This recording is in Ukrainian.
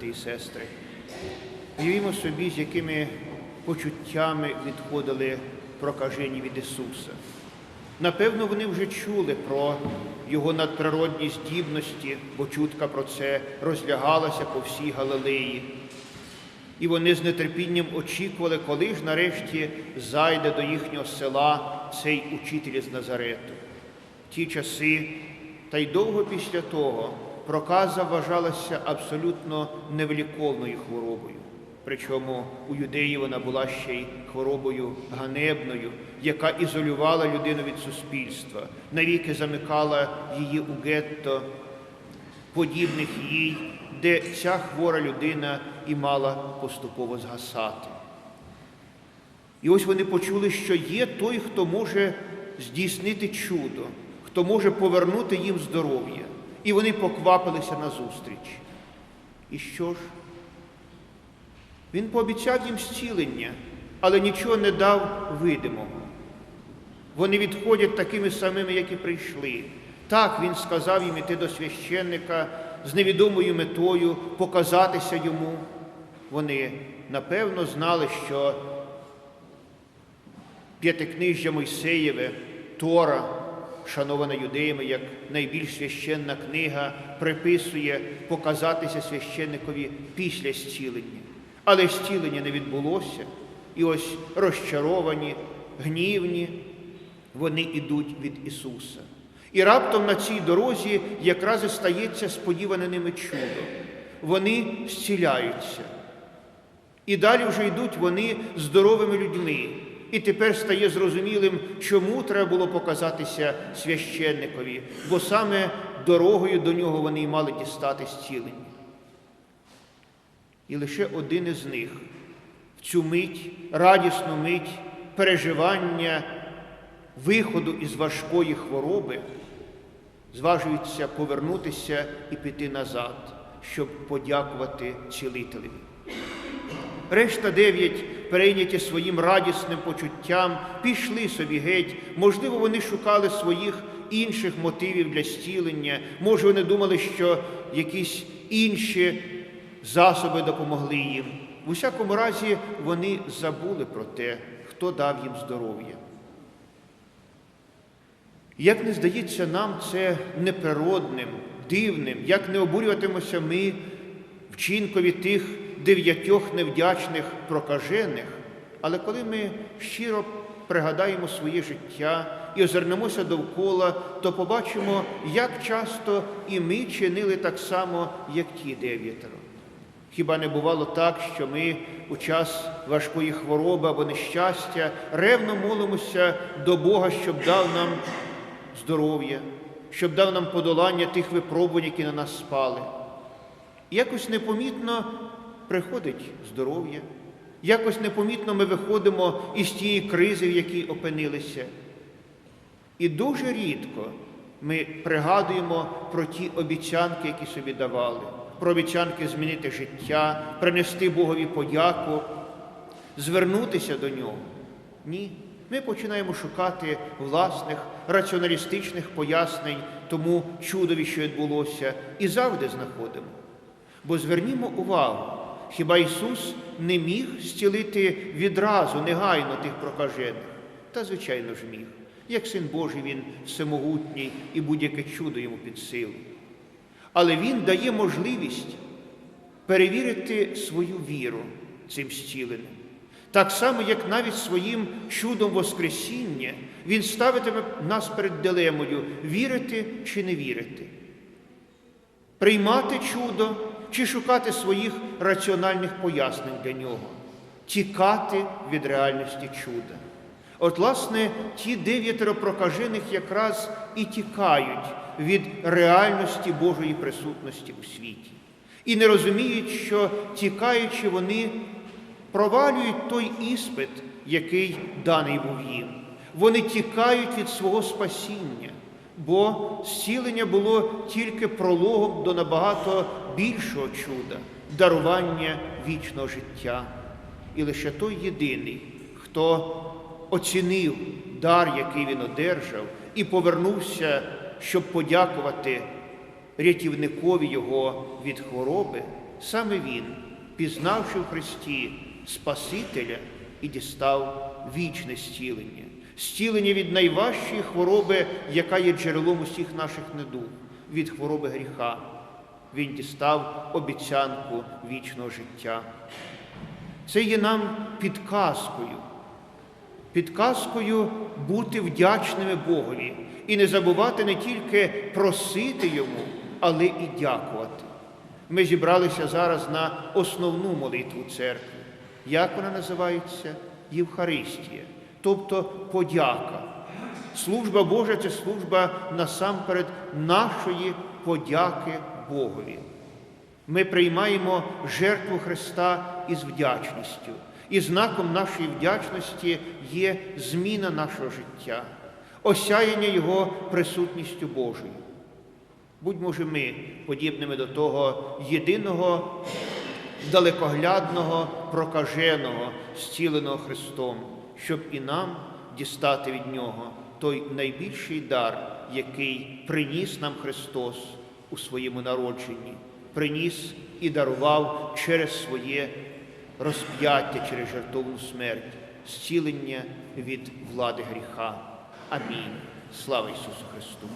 брати і сестри. Уявімо собі, з якими почуттями відходили прокажені від Ісуса. Напевно, вони вже чули про Його надприродні здібності, бо чутка про це розлягалася по всій Галилеї. І вони з нетерпінням очікували, коли ж нарешті зайде до їхнього села цей учитель з Назарету. В ті часи, та й довго після того, проказа вважалася абсолютно невліковною хворобою. Причому у юдеї вона була ще й хворобою ганебною, яка ізолювала людину від суспільства, навіки замикала її у гетто, подібних їй, де ця хвора людина і мала поступово згасати. І ось вони почули, що є той, хто може здійснити чудо, хто може повернути їм здоров'я. І вони поквапилися на зустріч. І що ж? Він пообіцяв їм зцілення, але нічого не дав видимого. Вони відходять такими самими, як і прийшли. Так він сказав їм іти до священника з невідомою метою показатися йому. Вони напевно знали, що п'ятикнижжя Мойсеєве, Тора, шанована юдеями як найбільш священна книга, приписує показатися священникові після зцілення. Але зцілення не відбулося, і ось розчаровані, гнівні, вони йдуть від Ісуса. І раптом на цій дорозі якраз і стається сподіване ними чудо. Вони зціляються. І далі вже йдуть вони здоровими людьми. І тепер стає зрозумілим, чому треба було показатися священникові, бо саме дорогою до нього вони й мали дістати зцілення. І лише один із них в цю мить, радісну мить переживання виходу із важкої хвороби, зважується повернутися і піти назад, щоб подякувати цілителеві. Решта дев'ять, перейняті своїм радісним почуттям, пішли собі геть. Можливо, вони шукали своїх інших мотивів для зцілення. Може, вони думали, що якісь інші засоби допомогли їм. В усякому разі, вони забули про те, хто дав їм здоров'я. Як не здається нам це неприродним, дивним, як не обурюватимося ми вчинкові тих дев'ятьох невдячних прокажених, але коли ми щиро пригадаємо своє життя і озирнемося довкола, то побачимо, як часто і ми чинили так само, як ті дев'ятеро. Хіба не бувало так, що ми у час важкої хвороби або нещастя ревно молимося до Бога, щоб дав нам здоров'я, щоб дав нам подолання тих випробувань, які на нас спали. Якось непомітно приходить здоров'я, якось непомітно ми виходимо із тієї кризи, в якій опинилися. І дуже рідко ми пригадуємо про ті обіцянки, які собі давали, про обіцянки змінити життя, принести Богові подяку, звернутися до нього. Ні. Ми починаємо шукати власних раціоналістичних пояснень тому чудові, що відбулося, і завжди знаходимо. Бо звернімо увагу, хіба Ісус не міг зцілити відразу, негайно тих прокажених? Та, звичайно ж, міг. Як син Божий, Він всемогутній і будь-яке чудо йому під силу. Але Він дає можливість перевірити свою віру цим зціленим. Так само, як навіть своїм чудом Воскресіння, Він ставитиме нас перед дилемою вірити чи не вірити, приймати чудо чи шукати своїх раціональних пояснень для нього, тікати від реальності чуда. От, власне, ті дев'ятеро прокажених якраз і тікають від реальності Божої присутності у світі. І не розуміють, що тікаючи, вони провалюють той іспит, який даний був їм. Вони тікають від свого спасіння, бо зцілення було тільки прологом до набагато більшого чуда дарування вічного життя. І лише той єдиний, хто оцінив дар, який він одержав, і повернувся, щоб подякувати рятівникові його від хвороби, Саме Він, пізнавши в Христі Спасителя, і дістав вічне зцілення, зцілення від найважчої хвороби, яка є джерелом усіх наших недуг, від хвороби гріха. Він дістав обіцянку вічного життя. Це є нам підказкою, підказкою бути вдячними Богові і не забувати не тільки просити Йому, але і дякувати. Ми зібралися зараз на основну молитву церкви. Як вона називається? Євхаристія, тобто подяка. Служба Божа це служба насамперед нашої подяки Богові. Ми приймаємо жертву Христа із вдячністю. І знаком нашої вдячності є зміна нашого життя, осяяння Його присутністю Божою. Будьмо же ми подібними до того єдиного далекоглядного, прокаженого, зціленого Христом, щоб і нам дістати від Нього той найбільший дар, який приніс нам Христос у своєму народженні, приніс і дарував через своє розп'яття, через жертовну смерть, зцілення від влади гріха. Амінь. Слава Ісусу Христу!